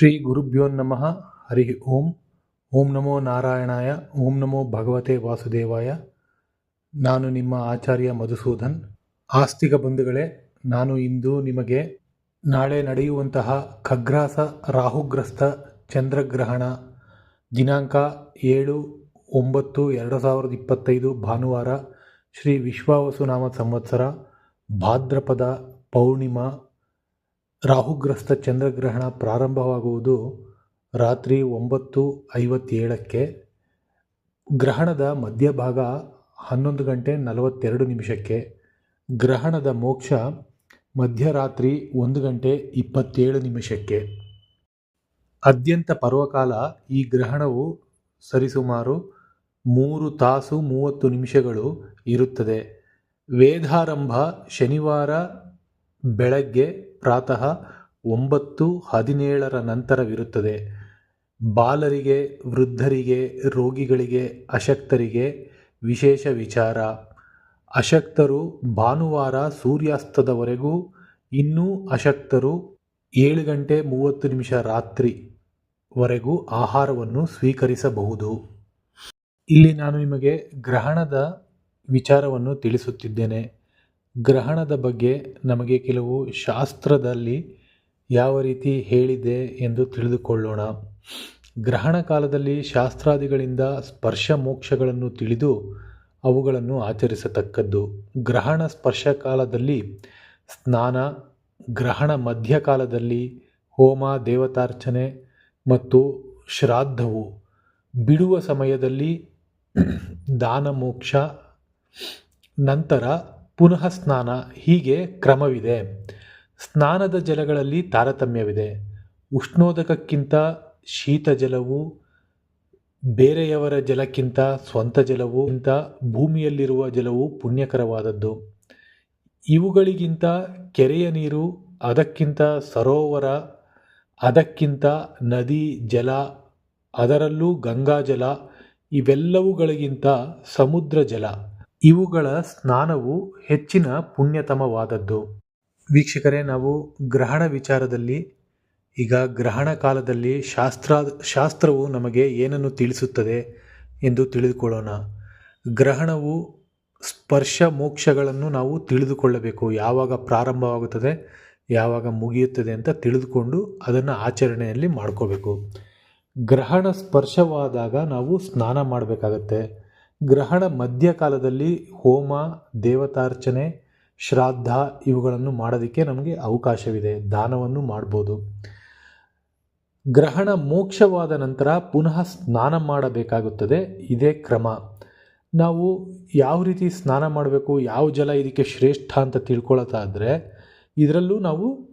ಶ್ರೀ ಗುರುಭ್ಯೋ ನಮಃ. ಹರಿ ಓಂ. ಓಂ ನಮೋ ನಾರಾಯಣಾಯ. ಓಂ ನಮೋ ಭಗವತೆ ವಾಸುದೇವಾಯ. ನಾನು ನಿಮ್ಮ ಆಚಾರ್ಯ ಮಧುಸೂದನ್. ಆಸ್ತಿಕ ಬಂಧುಗಳೇ, ನಾನು ಇಂದು ನಿಮಗೆ ನಾಳೆ ನಡೆಯುವಂತಹ ಖಗ್ರಾಸ ರಾಹುಗ್ರಸ್ತ ಚಂದ್ರಗ್ರಹಣ ದಿನಾಂಕ ಏಳು ಒಂಬತ್ತು ಎರಡು ಸಾವಿರದ ಇಪ್ಪತ್ತೈದು ಭಾನುವಾರ ಶ್ರೀ ವಿಶ್ವಾವಸುನಾಮ ಸಂವತ್ಸರ ಭಾದ್ರಪದ ಪೌರ್ಣಿಮಾ ರಾಹುಗ್ರಸ್ತ ಚಂದ್ರಗ್ರಹಣ ಪ್ರಾರಂಭವಾಗುವುದು ರಾತ್ರಿ ಒಂಬತ್ತು ಐವತ್ತೇಳಕ್ಕೆ. ಗ್ರಹಣದ ಮಧ್ಯಭಾಗ ಹನ್ನೊಂದು ಗಂಟೆ ನಲವತ್ತೆರಡು ನಿಮಿಷಕ್ಕೆ. ಗ್ರಹಣದ ಮೋಕ್ಷ ಮಧ್ಯರಾತ್ರಿ ಒಂದು ಗಂಟೆ ಇಪ್ಪತ್ತೇಳು ನಿಮಿಷಕ್ಕೆ. ಅತ್ಯಂತ ಪರ್ವಕಾಲ ಈ ಗ್ರಹಣವು ಸರಿಸುಮಾರು ಮೂರು ತಾಸು ಮೂವತ್ತು ನಿಮಿಷಗಳು ಇರುತ್ತದೆ. ವೇದಾರಂಭ ಶನಿವಾರ ಬೆಳಗ್ಗೆ ಪ್ರಾತಃ ಒಂಬತ್ತು ಹದಿನೇಳರ ನಂತರವಿರುತ್ತದೆ. ಬಾಲರಿಗೆ, ವೃದ್ಧರಿಗೆ, ರೋಗಿಗಳಿಗೆ, ಅಶಕ್ತರಿಗೆ ವಿಶೇಷ ವಿಚಾರ. ಅಶಕ್ತರು ಭಾನುವಾರ ಸೂರ್ಯಾಸ್ತದವರೆಗೂ, ಇನ್ನೂ ಅಶಕ್ತರು ಏಳು ಗಂಟೆ ಮೂವತ್ತು ನಿಮಿಷ ರಾತ್ರಿವರೆಗೂ ಆಹಾರವನ್ನು ಸ್ವೀಕರಿಸಬಹುದು. ಇಲ್ಲಿ ನಾನು ನಿಮಗೆ ಗ್ರಹಣದ ವಿಚಾರವನ್ನು ತಿಳಿಸುತ್ತಿದ್ದೇನೆ. ಗ್ರಹಣದ ಬಗ್ಗೆ ನಮಗೆ ಕೆಲವು ಶಾಸ್ತ್ರದಲ್ಲಿ ಯಾವ ರೀತಿ ಹೇಳಿದೆ ಎಂದು ತಿಳಿದುಕೊಳ್ಳೋಣ. ಗ್ರಹಣ ಕಾಲದಲ್ಲಿ ಶಾಸ್ತ್ರಾದಿಗಳಿಂದ ಸ್ಪರ್ಶ ಮೋಕ್ಷಗಳನ್ನು ತಿಳಿದು ಅವುಗಳನ್ನು ಆಚರಿಸತಕ್ಕದ್ದು. ಗ್ರಹಣ ಸ್ಪರ್ಶ ಕಾಲದಲ್ಲಿ ಸ್ನಾನ, ಗ್ರಹಣ ಮಧ್ಯಕಾಲದಲ್ಲಿ ಹೋಮ, ದೇವತಾರ್ಚನೆ ಮತ್ತು ಶ್ರಾದ್ದವು. ಬಿಡುವ ಸಮಯದಲ್ಲಿ ದಾನ ಮೋಕ್ಷ, ನಂತರ ಪುನಃ ಸ್ನಾನ ಹೀಗೆ ಕ್ರಮವಿದೆ. ಸ್ನಾನದ ಜಲಗಳಲ್ಲಿ ತಾರತಮ್ಯವಿದೆ. ಉಷ್ಣೋದಕಕ್ಕಿಂತ ಶೀತ ಜಲವು, ಬೇರೆಯವರ ಜಲಕ್ಕಿಂತ ಸ್ವಂತ ಜಲವು, ಇಂಥ ಭೂಮಿಯಲ್ಲಿರುವ ಜಲವು ಪುಣ್ಯಕರವಾದದ್ದು. ಇವುಗಳಿಗಿಂತ ಕೆರೆಯ ನೀರು, ಅದಕ್ಕಿಂತ ಸರೋವರ, ಅದಕ್ಕಿಂತ ನದಿ ಜಲ, ಅದರಲ್ಲೂ ಗಂಗಾ ಜಲ, ಇವೆಲ್ಲವುಗಳಿಗಿಂತ ಸಮುದ್ರ ಜಲ. ಇವುಗಳ ಸ್ನಾನವು ಹೆಚ್ಚಿನ ಪುಣ್ಯತಮವಾದದ್ದು. ವೀಕ್ಷಕರೇ, ನಾವು ಗ್ರಹಣ ವಿಚಾರದಲ್ಲಿ, ಈಗ ಗ್ರಹಣ ಕಾಲದಲ್ಲಿ ಶಾಸ್ತ್ರ, ಶಾಸ್ತ್ರವು ನಮಗೆ ಏನನ್ನು ತಿಳಿಸುತ್ತದೆ ಎಂದು ತಿಳಿದುಕೊಳ್ಳೋಣ. ಗ್ರಹಣವು ಸ್ಪರ್ಶ ಮೋಕ್ಷಗಳನ್ನು ನಾವು ತಿಳಿದುಕೊಳ್ಳಬೇಕು. ಯಾವಾಗ ಪ್ರಾರಂಭವಾಗುತ್ತದೆ, ಯಾವಾಗ ಮುಗಿಯುತ್ತದೆ ಅಂತ ತಿಳಿದುಕೊಂಡು ಅದನ್ನು ಆಚರಣೆಯಲ್ಲಿ ಮಾಡ್ಕೋಬೇಕು. ಗ್ರಹಣ ಸ್ಪರ್ಶವಾದಾಗ ನಾವು ಸ್ನಾನ ಮಾಡಬೇಕಾಗತ್ತೆ. ಗ್ರಹಣ ಮಧ್ಯಕಾಲದಲ್ಲಿ ಹೋಮ, ದೇವತಾರ್ಚನೆ ಶ್ರಾದ್ದ ಇವುಗಳನ್ನು ಮಾಡೋದಕ್ಕೆ ನಮಗೆ ಅವಕಾಶವಿದೆ. ದಾನವನ್ನು ಮಾಡ್ಬೋದು. ಗ್ರಹಣ ಮೋಕ್ಷವಾದ ನಂತರ ಪುನಃ ಸ್ನಾನ ಮಾಡಬೇಕಾಗುತ್ತದೆ. ಇದೇ ಕ್ರಮ. ನಾವು ಯಾವ ರೀತಿ ಸ್ನಾನ ಮಾಡಬೇಕು, ಯಾವ ಜಲ ಇದಕ್ಕೆ ಶ್ರೇಷ್ಠ ಅಂತ ತಿಳ್ಕೊಳ್ತಾದ್ರೆ ಇದರಲ್ಲೂ ನಾವು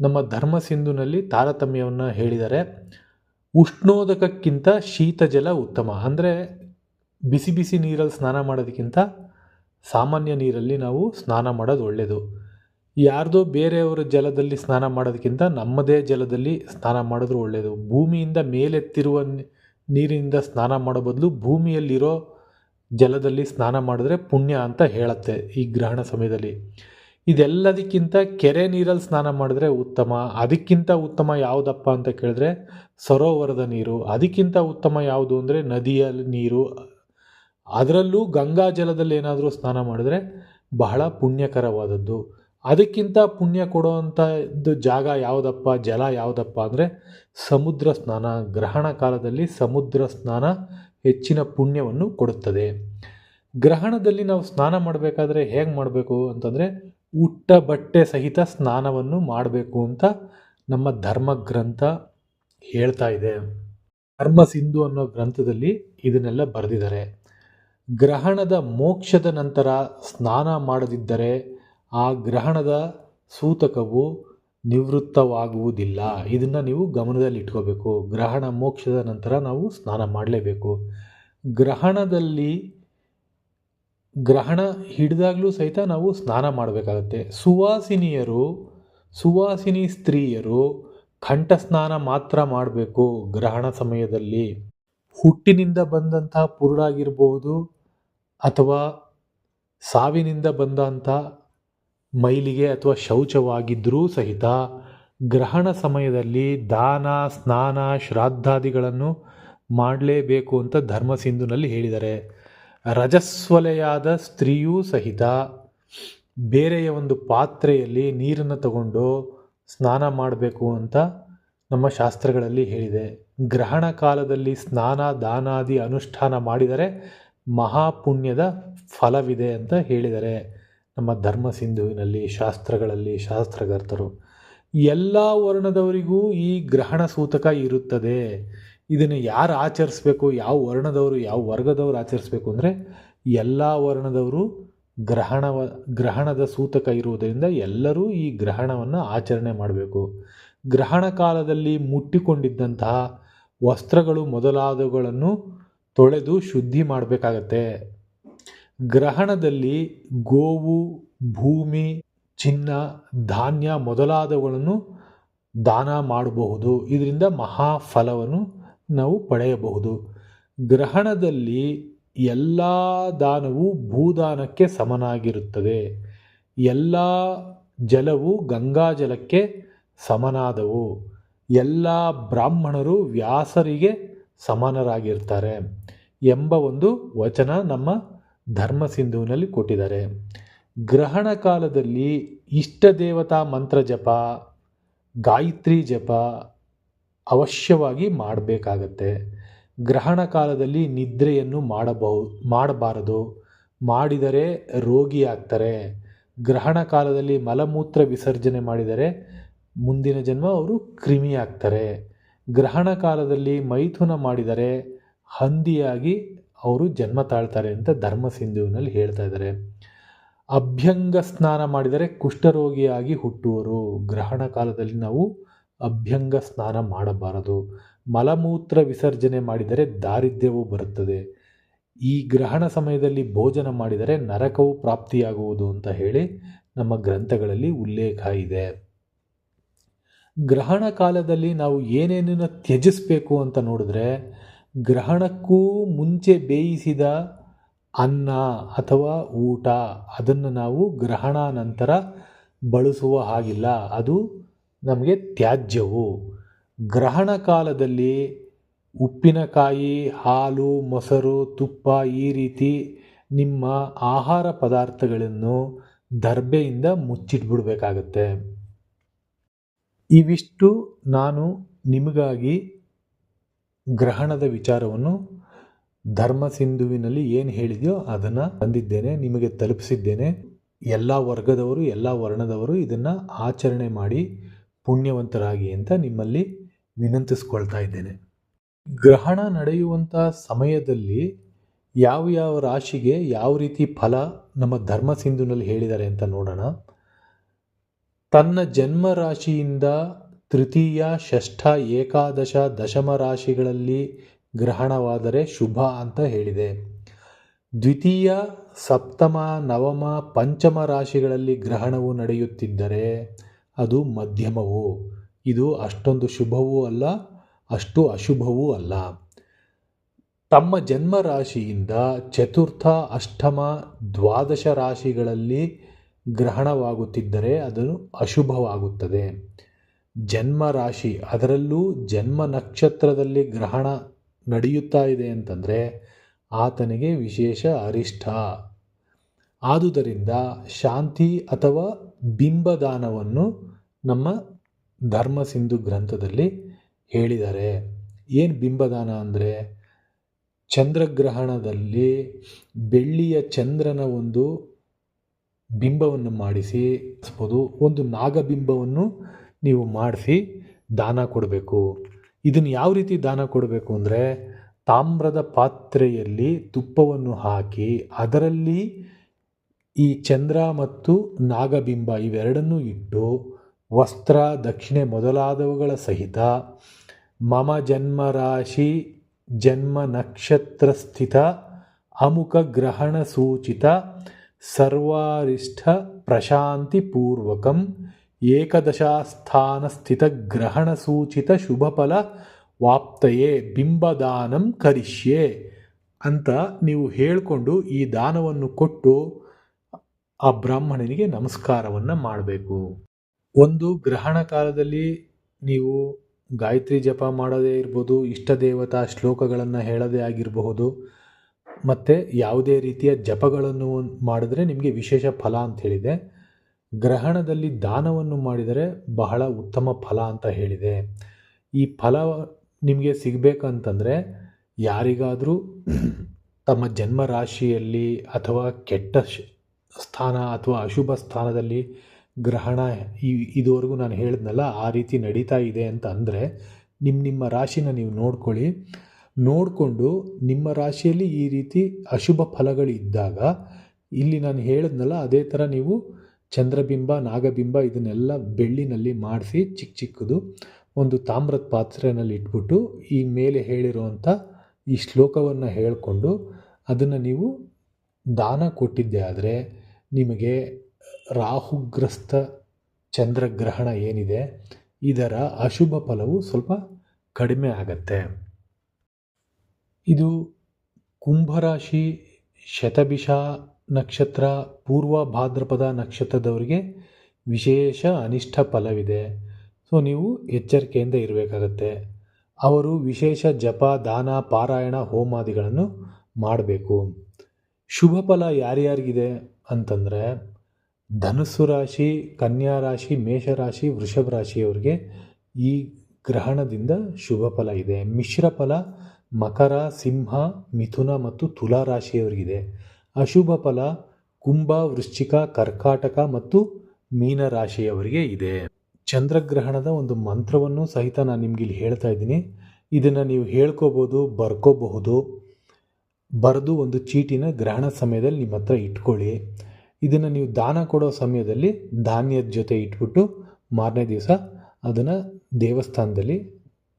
ನಮ್ಮ ಧರ್ಮ ಸಿಂಧುನಲ್ಲಿ ತಾರತಮ್ಯವನ್ನು ಹೇಳಿದರೆ ಉಷ್ಣೋದಕಕ್ಕಿಂತ ಶೀತ ಜಲ ಉತ್ತಮ. ಅಂದರೆ ಬಿಸಿ ಬಿಸಿ ನೀರಲ್ಲಿ ಸ್ನಾನ ಮಾಡೋದಕ್ಕಿಂತ ಸಾಮಾನ್ಯ ನೀರಲ್ಲಿ ನಾವು ಸ್ನಾನ ಮಾಡೋದು ಒಳ್ಳೆಯದು ಯಾರ್ದೋ ಬೇರೆಯವರ ಜಲದಲ್ಲಿ ಸ್ನಾನ ಮಾಡೋದಕ್ಕಿಂತ ನಮ್ಮದೇ ಜಲದಲ್ಲಿ ಸ್ನಾನ ಮಾಡಿದ್ರು ಒಳ್ಳೆಯದು ಭೂಮಿಯಿಂದ ಮೇಲೆತ್ತಿರುವ ನೀರಿನಿಂದ ಸ್ನಾನ ಮಾಡೋ ಬದಲು ಭೂಮಿಯಲ್ಲಿರೋ ಜಲದಲ್ಲಿ ಸ್ನಾನ ಮಾಡಿದ್ರೆ ಪುಣ್ಯ ಅಂತ ಹೇಳುತ್ತೆ ಈ ಗ್ರಹಣ ಸಮಯದಲ್ಲಿ. ಇದೆಲ್ಲದಕ್ಕಿಂತ ಕೆರೆ ನೀರಲ್ಲಿ ಸ್ನಾನ ಮಾಡಿದ್ರೆ ಉತ್ತಮ. ಅದಕ್ಕಿಂತ ಉತ್ತಮ ಯಾವುದಪ್ಪ ಅಂತ ಕೇಳಿದ್ರೆ ಸರೋವರದ ನೀರು. ಅದಕ್ಕಿಂತ ಉತ್ತಮ ಯಾವುದು ಅಂದರೆ ನದಿಯ ನೀರು. ಅದರಲ್ಲೂ ಗಂಗಾ ಜಲದಲ್ಲಿ ಏನಾದರೂ ಸ್ನಾನ ಮಾಡಿದ್ರೆ ಬಹಳ ಪುಣ್ಯಕರವಾದದ್ದು. ಅದಕ್ಕಿಂತ ಪುಣ್ಯ ಕೊಡುವಂಥದ್ದು ಜಾಗ ಯಾವುದಪ್ಪ, ಜಲ ಯಾವುದಪ್ಪ ಅಂದರೆ ಸಮುದ್ರ ಸ್ನಾನ. ಗ್ರಹಣ ಕಾಲದಲ್ಲಿ ಸಮುದ್ರ ಸ್ನಾನ ಹೆಚ್ಚಿನ ಪುಣ್ಯವನ್ನು ಕೊಡುತ್ತದೆ. ಗ್ರಹಣದಲ್ಲಿ ನಾವು ಸ್ನಾನ ಮಾಡಬೇಕಾದ್ರೆ ಹೇಗೆ ಮಾಡಬೇಕು ಅಂತಂದರೆ ಉಟ್ಟ ಬಟ್ಟೆ ಸಹಿತ ಸ್ನಾನವನ್ನು ಮಾಡಬೇಕು ಅಂತ ನಮ್ಮ ಧರ್ಮ ಗ್ರಂಥ ಹೇಳ್ತಾ ಇದೆ. ಧರ್ಮ ಸಿಂಧು ಅನ್ನೋ ಗ್ರಂಥದಲ್ಲಿ ಇದನ್ನೆಲ್ಲ ಬರೆದಿದ್ದಾರೆ. ಗ್ರಹಣದ ಮೋಕ್ಷದ ನಂತರ ಸ್ನಾನ ಮಾಡದಿದ್ದರೆ ಆ ಗ್ರಹಣದ ಸೂತಕವು ನಿವೃತ್ತವಾಗುವುದಿಲ್ಲ. ಇದನ್ನು ನೀವು ಗಮನದಲ್ಲಿ ಇಟ್ಕೋಬೇಕು. ಗ್ರಹಣ ಮೋಕ್ಷದ ನಂತರ ನಾವು ಸ್ನಾನ ಮಾಡಲೇಬೇಕು. ಗ್ರಹಣದಲ್ಲಿ ಗ್ರಹಣ ಹಿಡಿದಾಗಲೂ ಸಹಿತ ನಾವು ಸ್ನಾನ ಮಾಡಬೇಕಾಗತ್ತೆ. ಸುವಾಸಿನಿಯರು, ಸುವಾಸಿನಿ ಸ್ತ್ರೀಯರು ಕಂಠ ಸ್ನಾನ ಮಾತ್ರ ಮಾಡಬೇಕು ಗ್ರಹಣ ಸಮಯದಲ್ಲಿ. ಹುಟ್ಟಿನಿಂದ ಬಂದಂತಹ ಪುರುಡಾಗಿರ್ಬೋದು ಅಥವಾ ಸಾವಿನಿಂದ ಬಂದಂಥ ಮೈಲಿಗೆ ಅಥವಾ ಶೌಚವಾಗಿದ್ದರೂ ಸಹಿತ ಗ್ರಹಣ ಸಮಯದಲ್ಲಿ ದಾನ, ಸ್ನಾನ, ಶ್ರಾದ್ದಾದಿಗಳನ್ನು ಮಾಡಲೇಬೇಕು ಅಂತ ಧರ್ಮಸಿಂಧುನಲ್ಲಿ ಹೇಳಿದ್ದಾರೆ ರಜಸ್ವಲೆಯಾದ ಸ್ತ್ರೀಯೂ ಸಹಿತ ಬೇರೆಯ ಒಂದು ಪಾತ್ರೆಯಲ್ಲಿ ನೀರನ್ನು ತಗೊಂಡು ಸ್ನಾನ ಮಾಡಬೇಕು ಅಂತ ನಮ್ಮ ಶಾಸ್ತ್ರಗಳಲ್ಲಿ ಹೇಳಿದೆ. ಗ್ರಹಣ ಕಾಲದಲ್ಲಿ ಸ್ನಾನ, ದಾನಾದಿ, ಅನುಷ್ಠಾನ ಮಾಡಿದರೆ ಮಹಾಪುಣ್ಯದ ಫಲವಿದೆ ಅಂತ ಹೇಳಿದ್ದಾರೆ ನಮ್ಮ ಧರ್ಮ ಸಿಂಧುವಿನಲ್ಲಿ ಶಾಸ್ತ್ರಗಳಲ್ಲಿ, ಶಾಸ್ತ್ರಕರ್ತರು, ಎಲ್ಲ ವರ್ಣದವರಿಗೂ ಈ ಗ್ರಹಣ ಸೂತಕ ಇರುತ್ತದೆ. ಇದನ್ನು ಯಾರು ಆಚರಿಸ್ಬೇಕು? ಯಾವ ವರ್ಣದವರು, ಯಾವ ವರ್ಗದವರು ಆಚರಿಸ್ಬೇಕು ಅಂದರೆ ಎಲ್ಲ ವರ್ಣದವರು ಗ್ರಹಣವ, ಗ್ರಹಣದ ಸೂತಕ ಇರುವುದರಿಂದ ಎಲ್ಲರೂ ಈ ಗ್ರಹಣವನ್ನು ಆಚರಣೆ ಮಾಡಬೇಕು. ಗ್ರಹಣ ಕಾಲದಲ್ಲಿ ಮುಟ್ಟಿಕೊಂಡಿದ್ದಂತಹ ವಸ್ತ್ರಗಳು ಮೊದಲಾದವುಗಳನ್ನು ತೊಳೆದು ಶುದ್ಧಿ ಮಾಡಬೇಕಾಗತ್ತೆ. ಗ್ರಹಣದಲ್ಲಿ ಗೋವು, ಭೂಮಿ, ಚಿನ್ನ, ಧಾನ್ಯ ಮೊದಲಾದವುಗಳನ್ನು ದಾನ ಮಾಡಬಹುದು. ಇದರಿಂದ ಮಹಾಫಲವನ್ನು ನಾವು ಪಡೆಯಬಹುದು. ಗ್ರಹಣದಲ್ಲಿ ಎಲ್ಲ ದಾನವು ಭೂದಾನಕ್ಕೆ ಸಮನಾಗಿರುತ್ತದೆ. ಎಲ್ಲ ಜಲವು ಗಂಗಾಜಲಕ್ಕೆ ಸಮನಾದವು. ಎಲ್ಲ ಬ್ರಾಹ್ಮಣರು ವ್ಯಾಸರಿಗೆ ಸಮಾನರಾಗಿರ್ತಾರೆ ಎಂಬ ಒಂದು ವಚನ ನಮ್ಮ ಧರ್ಮ ಸಿಂಧುವಿನಲ್ಲಿ ಕೊಟ್ಟಿದ್ದಾರೆ. ಗ್ರಹಣ ಕಾಲದಲ್ಲಿ ಇಷ್ಟ ದೇವತಾ ಮಂತ್ರ ಜಪ, ಗಾಯತ್ರಿ ಜಪ ಅವಶ್ಯವಾಗಿ ಮಾಡಬೇಕಾಗತ್ತೆ. ಗ್ರಹಣ ಕಾಲದಲ್ಲಿ ನಿದ್ರೆಯನ್ನು ಮಾಡಬಹು ಮಾಡಬಾರದು. ಮಾಡಿದರೆ ರೋಗಿ ಆಗ್ತಾರೆ. ಗ್ರಹಣ ಕಾಲದಲ್ಲಿ ಮಲಮೂತ್ರ ವಿಸರ್ಜನೆ ಮಾಡಿದರೆ ಮುಂದಿನ ಜನ್ಮ ಅವರು ಕ್ರಿಮಿ ಆಗ್ತಾರೆ. ಗ್ರಹಣ ಕಾಲದಲ್ಲಿ ಮೈಥುನ ಮಾಡಿದರೆ ಹಂದಿಯಾಗಿ ಅವರು ಜನ್ಮ ತಾಳ್ತಾರೆ ಅಂತ ಧರ್ಮ ಸಿಂಧುವಿನಲ್ಲಿ ಹೇಳ್ತಾ ಇದ್ದಾರೆ. ಅಭ್ಯಂಗ ಸ್ನಾನ ಮಾಡಿದರೆ ಕುಷ್ಠರೋಗಿಯಾಗಿ ಹುಟ್ಟುವರು. ಗ್ರಹಣ ಕಾಲದಲ್ಲಿ ನಾವು ಅಭ್ಯಂಗ ಸ್ನಾನ ಮಾಡಬಾರದು. ಮಲಮೂತ್ರ ವಿಸರ್ಜನೆ ಮಾಡಿದರೆ ದಾರಿದ್ರ್ಯವೂ ಬರುತ್ತದೆ. ಈ ಗ್ರಹಣ ಸಮಯದಲ್ಲಿ ಭೋಜನ ಮಾಡಿದರೆ ನರಕವು ಪ್ರಾಪ್ತಿಯಾಗುವುದು ಅಂತ ಹೇಳಿ ನಮ್ಮ ಗ್ರಂಥಗಳಲ್ಲಿ ಉಲ್ಲೇಖ ಇದೆ. ಗ್ರಹಣ ಕಾಲದಲ್ಲಿ ನಾವು ಏನೇನನ್ನು ತ್ಯಜಿಸಬೇಕು ಅಂತ ನೋಡಿದ್ರೆ, ಗ್ರಹಣಕ್ಕೂ ಮುಂಚೆ ಬೇಯಿಸಿದ ಅನ್ನ ಅಥವಾ ಊಟ, ಅದನ್ನು ನಾವು ಗ್ರಹಣ ನಂತರ ಬಳಸುವ ಹಾಗಿಲ್ಲ. ಅದು ನಮಗೆ ತ್ಯಾಜ್ಯವು. ಗ್ರಹಣ ಕಾಲದಲ್ಲಿ ಉಪ್ಪಿನಕಾಯಿ, ಹಾಲು, ಮೊಸರು, ತುಪ್ಪ ಈ ರೀತಿ ನಿಮ್ಮ ಆಹಾರ ಪದಾರ್ಥಗಳನ್ನು ದರ್ಬೆಯಿಂದ ಮುಚ್ಚಿಟ್ಬಿಡ್ಬೇಕಾಗತ್ತೆ. ಇವಿಷ್ಟು ನಾನು ನಿಮಗಾಗಿ ಗ್ರಹಣದ ವಿಚಾರವನ್ನು ಧರ್ಮ ಸಿಂಧುವಿನಲ್ಲಿ ಏನು ಹೇಳಿದೆಯೋ ಅದನ್ನು ತಂದಿದ್ದೇನೆ, ನಿಮಗೆ ತಲುಪಿಸಿದ್ದೇನೆ. ಎಲ್ಲ ವರ್ಗದವರು, ಎಲ್ಲ ವರ್ಣದವರು ಇದನ್ನು ಆಚರಣೆ ಮಾಡಿ ಪುಣ್ಯವಂತರಾಗಿ ಅಂತ ನಿಮ್ಮಲ್ಲಿ ವಿನಂತಿಸ್ಕೊಳ್ತಾ ಇದ್ದೇನೆ. ಗ್ರಹಣ ನಡೆಯುವಂಥ ಸಮಯದಲ್ಲಿ ಯಾವ ಯಾವ ರಾಶಿಗೆ ಯಾವ ರೀತಿ ಫಲ ನಮ್ಮ ಧರ್ಮ ಸಿಂಧುನಲ್ಲಿ ಹೇಳಿದ್ದಾರೆ ಅಂತ ನೋಡೋಣ. ತನ್ನ ಜನ್ಮ ರಾಶಿಯಿಂದ ತೃತೀಯ, ಷಷ್ಠ, ಏಕಾದಶ, ದಶಮ ರಾಶಿಗಳಲ್ಲಿ ಗ್ರಹಣವಾದರೆ ಶುಭ ಅಂತ ಹೇಳಿದೆ. ದ್ವಿತೀಯ, ಸಪ್ತಮ, ನವಮ, ಪಂಚಮ ರಾಶಿಗಳಲ್ಲಿ ಗ್ರಹಣವು ನಡೆಯುತ್ತಿದ್ದರೆ ಅದು ಮಧ್ಯಮವು. ಇದು ಅಷ್ಟೊಂದು ಶುಭವೂ ಅಲ್ಲ, ಅಷ್ಟು ಅಶುಭವೂ ಅಲ್ಲ. ತಮ್ಮ ಜನ್ಮ ರಾಶಿಯಿಂದ ಚತುರ್ಥ, ಅಷ್ಟಮ, ದ್ವಾದಶ ರಾಶಿಗಳಲ್ಲಿ ಗ್ರಹಣವಾಗುತ್ತಿದ್ದರೆ ಅದು ಅಶುಭವಾಗುತ್ತದೆ. ಜನ್ಮ ರಾಶಿ, ಅದರಲ್ಲೂ ಜನ್ಮ ನಕ್ಷತ್ರದಲ್ಲಿ ಗ್ರಹಣ ನಡೆಯುತ್ತಾ ಇದೆ ಅಂತಂದರೆ ಆತನಿಗೆ ವಿಶೇಷ ಅರಿಷ್ಟ. ಆದುದರಿಂದ ಶಾಂತಿ ಅಥವಾ ಬಿಂಬದಾನವನ್ನು ನಮ್ಮ ಧರ್ಮ ಸಿಂಧು ಗ್ರಂಥದಲ್ಲಿ ಹೇಳಿದ್ದಾರೆ. ಏನು ಬಿಂಬದಾನ ಅಂದರೆ? ಚಂದ್ರಗ್ರಹಣದಲ್ಲಿ ಬೆಳ್ಳಿಯ ಚಂದ್ರನ ಒಂದು ಬಿಂಬವನ್ನು ಮಾಡಿಸಿ ಒಂದು ನಾಗಬಿಂಬವನ್ನು ನೀವು ಮಾಡಿಸಿ ದಾನ ಕೊಡಬೇಕು. ಇದನ್ನು ಯಾವ ರೀತಿ ದಾನ ಕೊಡಬೇಕು ಅಂದರೆ ತಾಮ್ರದ ಪಾತ್ರೆಯಲ್ಲಿ ತುಪ್ಪವನ್ನು ಹಾಕಿ ಅದರಲ್ಲಿ ಈ ಚಂದ್ರ ಮತ್ತು ನಾಗಬಿಂಬ ಇವೆರಡನ್ನೂ ಇಟ್ಟು ವಸ್ತ್ರ ದಕ್ಷಿಣೆ ಮೊದಲಾದವುಗಳ ಸಹಿತ ಮಮ ಜನ್ಮ ರಾಶಿ ಜನ್ಮ ನಕ್ಷತ್ರ ಸ್ಥಿತ ಅಮುಖ ಗ್ರಹಣ ಸೂಚಿತ ಸರ್ವಾರಿಷ್ಠ ಪ್ರಶಾಂತಿ ಪೂರ್ವಕಂ ಏಕದಶಾಸ್ಥಾನ ಸ್ಥಿತ ಗ್ರಹಣ ಸೂಚಿತ ಶುಭಫಲ ವಾಪ್ತೆಯೇ ಬಿಂಬದಾನಂ ಕರಿಷ್ಯೆ ಅಂತ ನೀವು ಹೇಳಿಕೊಂಡು ಈ ದಾನವನ್ನು ಕೊಟ್ಟು ಆ ಬ್ರಾಹ್ಮಣನಿಗೆ ನಮಸ್ಕಾರವನ್ನು ಮಾಡಬೇಕು. ಒಂದು ಗ್ರಹಣ ಕಾಲದಲ್ಲಿ ನೀವು ಗಾಯತ್ರಿ ಜಪ ಮಾಡೋದೇ ಇರ್ಬೋದು, ಇಷ್ಟ ದೇವತಾ ಶ್ಲೋಕಗಳನ್ನು ಹೇಳೋದೇ ಆಗಿರಬಹುದು ಮತ್ತು ಯಾವುದೇ ರೀತಿಯ ಜಪಗಳನ್ನು ಮಾಡಿದರೆ ನಿಮಗೆ ವಿಶೇಷ ಫಲ ಅಂತ ಹೇಳಿದೆ. ಗ್ರಹಣದಲ್ಲಿ ದಾನವನ್ನು ಮಾಡಿದರೆ ಬಹಳ ಉತ್ತಮ ಫಲ ಅಂತ ಹೇಳಿದೆ. ಈ ಫಲ ನಿಮಗೆ ಸಿಗಬೇಕಂತಂದರೆ ಯಾರಿಗಾದರೂ ತಮ್ಮ ಜನ್ಮ ರಾಶಿಯಲ್ಲಿ ಅಥವಾ ಕೆಟ್ಟ ಸ್ಥಾನ ಅಥವಾ ಅಶುಭ ಸ್ಥಾನದಲ್ಲಿ ಗ್ರಹಣ ಈ ಇದುವರೆಗೂ ನಾನು ಹೇಳಿದ್ನಲ್ಲ ಆ ರೀತಿ ನಡೀತಾ ಇದೆ ಅಂತ ಅಂದರೆ ನಿಮ್ಮ ನಿಮ್ಮ ರಾಶಿನ ನೀವು ನೋಡ್ಕೊಳ್ಳಿ. ನೋಡಿಕೊಂಡು ನಿಮ್ಮ ರಾಶಿಯಲ್ಲಿ ಈ ರೀತಿ ಅಶುಭ ಫಲಗಳು ಇದ್ದಾಗ ಇಲ್ಲಿ ನಾನು ಹೇಳಿದ್ನಲ್ಲ, ಅದೇ ಥರ ನೀವು ಚಂದ್ರಬಿಂಬ, ನಾಗಬಿಂಬ ಇದನ್ನೆಲ್ಲ ಬೆಳ್ಳಿನಲ್ಲಿ ಮಾಡಿಸಿ ಚಿಕ್ಕ ಚಿಕ್ಕದು ಒಂದು ತಾಮ್ರದ ಪಾತ್ರೆಯಲ್ಲಿ ಇಟ್ಬಿಟ್ಟು ಈ ಮೇಲೆ ಹೇಳಿರುವಂಥ ಈ ಶ್ಲೋಕವನ್ನು ಹೇಳಿಕೊಂಡು ಅದನ್ನು ನೀವು ದಾನ ಕೊಟ್ಟಿದ್ದೆ ಆದರೆ ನಿಮಗೆ ರಾಹುಗ್ರಸ್ತ ಚಂದ್ರಗ್ರಹಣ ಏನಿದೆ, ಇದರ ಅಶುಭ ಫಲವು ಸ್ವಲ್ಪ ಕಡಿಮೆ ಆಗತ್ತೆ. ಇದು ಕುಂಭರಾಶಿ ಶತಭಿಷ ನಕ್ಷತ್ರ ಪೂರ್ವ ಭಾದ್ರಪದ ನಕ್ಷತ್ರದವರಿಗೆ ವಿಶೇಷ ಅನಿಷ್ಟ ಫಲವಿದೆ. ಸೊ, ನೀವು ಎಚ್ಚರಿಕೆಯಿಂದ ಇರಬೇಕಾಗತ್ತೆ. ಅವರು ವಿಶೇಷ ಜಪ, ದಾನ, ಪಾರಾಯಣ, ಹೋಮಾದಿಗಳನ್ನು ಮಾಡಬೇಕು. ಶುಭ ಫಲ ಯಾರ್ಯಾರಿಗಿದೆ ಅಂತಂದರೆ, ಧನುಸ್ಸು ರಾಶಿ, ಕನ್ಯಾ ರಾಶಿ ಮೇಷರಾಶಿ ವೃಷಭ ರಾಶಿಯವರಿಗೆ ಈ ಗ್ರಹಣದಿಂದ ಶುಭ ಫಲ ಇದೆ. ಮಿಶ್ರ ಫಲ ಮಕರ, ಸಿಂಹ, ಮಿಥುನ ಮತ್ತು ತುಲಾ ರಾಶಿಯವರಿಗಿದೆ. ಅಶುಭ ಫಲ ಕುಂಭ, ವೃಶ್ಚಿಕ, ಕರ್ಕಾಟಕ ಮತ್ತು ಮೀನ ರಾಶಿಯವರಿಗೆ ಇದೆ. ಚಂದ್ರಗ್ರಹಣದ ಒಂದು ಮಂತ್ರವನ್ನು ಸಹಿತ ನಾನು ನಿಮ್ಗೆ ಇಲ್ಲಿ ಹೇಳ್ತಾ ಇದ್ದೀನಿ. ಇದನ್ನು ನೀವು ಹೇಳ್ಕೋಬೋದು, ಬರ್ಕೋಬಹುದು. ಬರೆದು ಒಂದು ಚೀಟಿನ ಗ್ರಹಣ ಸಮಯದಲ್ಲಿ ನಿಮ್ಮ ಹತ್ರ ಇಟ್ಕೊಳ್ಳಿ. ಇದನ್ನು ನೀವು ದಾನ ಕೊಡೋ ಸಮಯದಲ್ಲಿ ಧಾನ್ಯದ ಜೊತೆ ಇಟ್ಬಿಟ್ಟು ಮಾರನೇ ದಿವಸ ಅದನ್ನು ದೇವಸ್ಥಾನದಲ್ಲಿ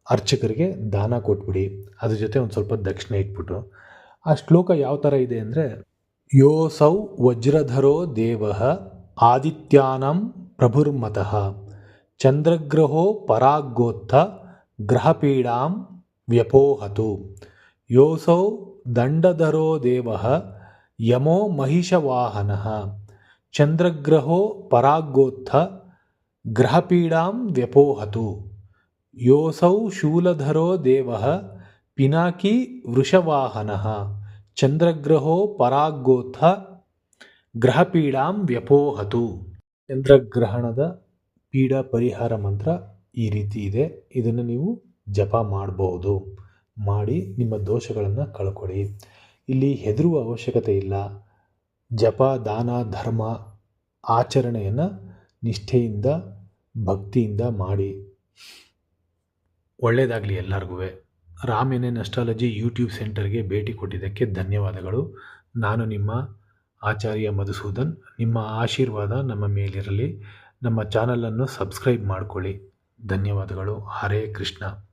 ಅರ್ಚಕರಿಗೆ ದಾನ ಕೊಟ್ಬಿಡಿ. ಅದ್ರ ಜೊತೆ ಒಂದು ಸ್ವಲ್ಪ ದಕ್ಷಿಣ ಇಟ್ಬಿಟ್ಟು. ಆ ಶ್ಲೋಕ ಯಾವ ಥರ ಇದೆ ಅಂದರೆ ಯೋಸೌ ವಜ್ರಧರೋ ದೇವ ಆದಿತ್ಯಾನಂ ಪ್ರಭುರ್ಮತಃ, ಚಂದ್ರಗ್ರಹೋ ಪರಾಗೋತ್ಥ ಗ್ರಹಪೀಡಾಂ ವ್ಯಪೋಹತು. ಯೋಸೌ ದಂಡಧರೋ ದೇವ ಯಮೋ ಮಹಿಷವಾಹನ, ಚಂದ್ರಗ್ರಹೋ ಪರಾಗೋತ್ಥ ಗ್ರಹಪೀಡಾಂ ವ್ಯಪೋಹತು. ಯೋಸೌ ಶೂಲಧರೋ ದೇವಃ ಪಿನಾಕಿ ವೃಷವಾಹನಃ ಚಂದ್ರಗ್ರಹೋ ಪರಾಗೋಥ ಗ್ರಹಪೀಡಾಂ ವ್ಯಪೋಹತು. ಚಂದ್ರಗ್ರಹಣದ ಪೀಡಾ ಪರಿಹಾರ ಮಂತ್ರ ಈ ರೀತಿ ಇದೆ. ಇದನ್ನು ನೀವು ಜಪ ಮಾಡಬಹುದು ಮಾಡಿ ನಿಮ್ಮ ದೋಷಗಳನ್ನು ಕಳ್ಕೊಳ್ಳಿ. ಇಲ್ಲಿ ಹೆದರುವ ಅವಶ್ಯಕತೆ ಇಲ್ಲ. ಜಪ, ದಾನ, ಧರ್ಮ, ಆಚರಣೆಯನ್ನು ನಿಷ್ಠೆಯಿಂದ, ಭಕ್ತಿಯಿಂದ ಮಾಡಿ. ಒಳ್ಳೆಯದಾಗಲಿ ಎಲ್ಲರಿಗೂ Ram N N astrology YouTube ಸೆಂಟರ್ಗೆ ಭೇಟಿ ಕೊಟ್ಟಿದ್ದಕ್ಕೆ ಧನ್ಯವಾದಗಳು. ನಾನು ನಿಮ್ಮ ಆಚಾರ್ಯ ಮಧುಸೂದನ್. ನಿಮ್ಮ ಆಶೀರ್ವಾದ ನಮ್ಮ ಮೇಲಿರಲಿ. ನಮ್ಮ ಚಾನಲನ್ನು ಸಬ್ಸ್ಕ್ರೈಬ್ ಮಾಡಿಕೊಳ್ಳಿ. ಧನ್ಯವಾದಗಳು. ಹರೇ ಕೃಷ್ಣ.